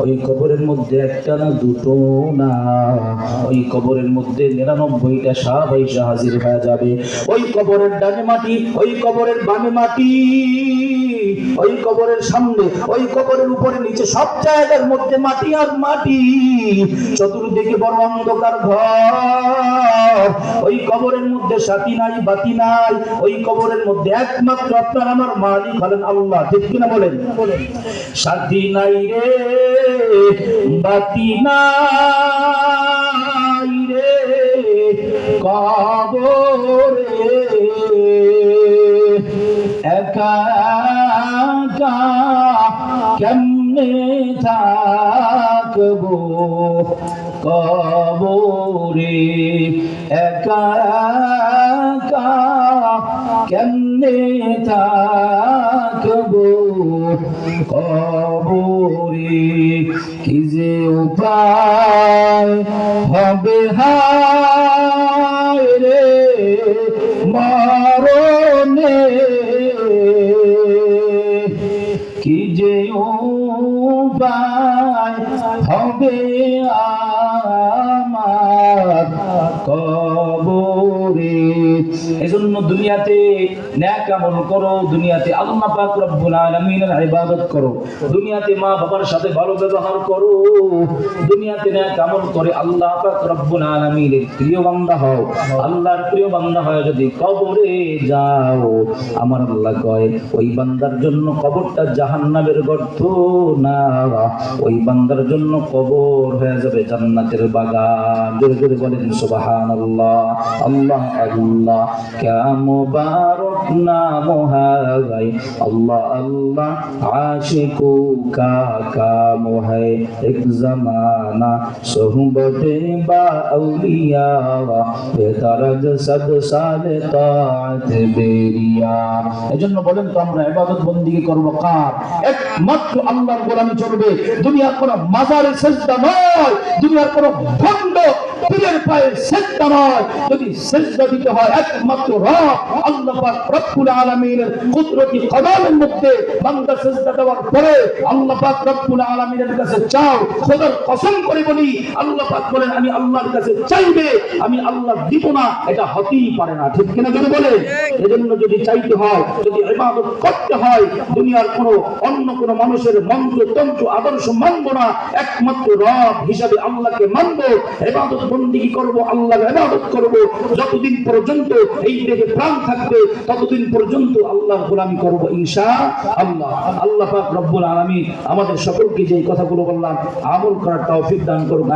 ওই কবরের মধ্যে একটা না দুটো না। ওই কবরের মধ্যে নিরানব্বইটা সাপ এসে হাজির হয়ে যাবে। ওই কবরের ডানে মাটি ওই কবরের বামে মাটি। ওই কবরের সামনে ওই কবরের উপরে নিচে সব জায়গার মধ্যে মাটি আর মাটি। চতুর্দিকে বড় অন্ধকার ঘর। ওই কবরের মধ্যে সাথী নাই বাতি নাই। ওই কবরের মধ্যে একমাত্র আপনার আমার মালিক হলেন আল্লাহ। ঠিক কিনা বলেন? বলেন। সাথী নাই রে বাতি নাই রে কবরে। একা কেমনে থাকব কবরে? একা কেমনে থাকব কবরে কি যে উপায় হবে হায় রে মরণে? কি যে উপায় হবে আমার এজন্য দুনিয়াতে ন্যাক আমল করো, দুনিয়াতে আল্লাহ পাক রব্বুল আলামিনের ইবাদত করো, দুনিয়াতে মা বাবার সাথে ভালো ব্যবহার করো, দুনিয়াতে ন্যাক আমল করে আল্লাহ পাক রব্বুল আলামিনের প্রিয় বান্দা হও। আল্লাহর প্রিয় বান্দা হয় যদি কবরে যাও, আমার আল্লাহ কয়, ওই বান্দার জন্য কবরটা জাহান্নামের গর্ত না, ওই বান্দার জন্য কবর হয়ে যাবে জান্নাতের বাগান। জোরে জোরে বলেন, সুবহানাল্লাহ, আল্লাহ আল্লাহ কা মুবারক নাম হাই আল্লাহ আল্লাহ, আশিকু কা কাম হাই এক জমানা সোহবতে বা আউলিয়া বেতারজ সদ সালে তাত বেরিয়া। এজন্য বলেন তো আমরা ইবাদত বন্দিকে করব কার? একমাত্র আল্লাহর গোলামি চলবে। দুনিয়ার কোনো মাজারে সেজদা নয়। দুনিয়ার কোনো ভণ্ড করে আমি আল্লাহর কাছে চাইবে, আমি আল্লাহ দিব না। এটা হতেই পারে না। ঠিক কিনা যদি বলে এজন্য যদি চাইতে হয়, যদি ইবাদত করতে হয়, দুনিয়ার কোনো অন্য কোনো মানুষের মন্ত্র, তন্ত্র, আদর্শ মানব না, একমাত্র রব হিসাবে আল্লাহকে মানবো, ইবাদত বন্দিগি করব আল্লাহ ইবাদত করব। যতদিন পর্যন্ত এই দেহে প্রাণ থাকবে, ততদিন পর্যন্ত আল্লাহ গোলামি করব ইনশা আল্লাহ। আল্লাহ পাক রব্বুল আলামিন আমাদের সকলকে যে কথাগুলো বললাম, আমল করার তৌফিক দান করুন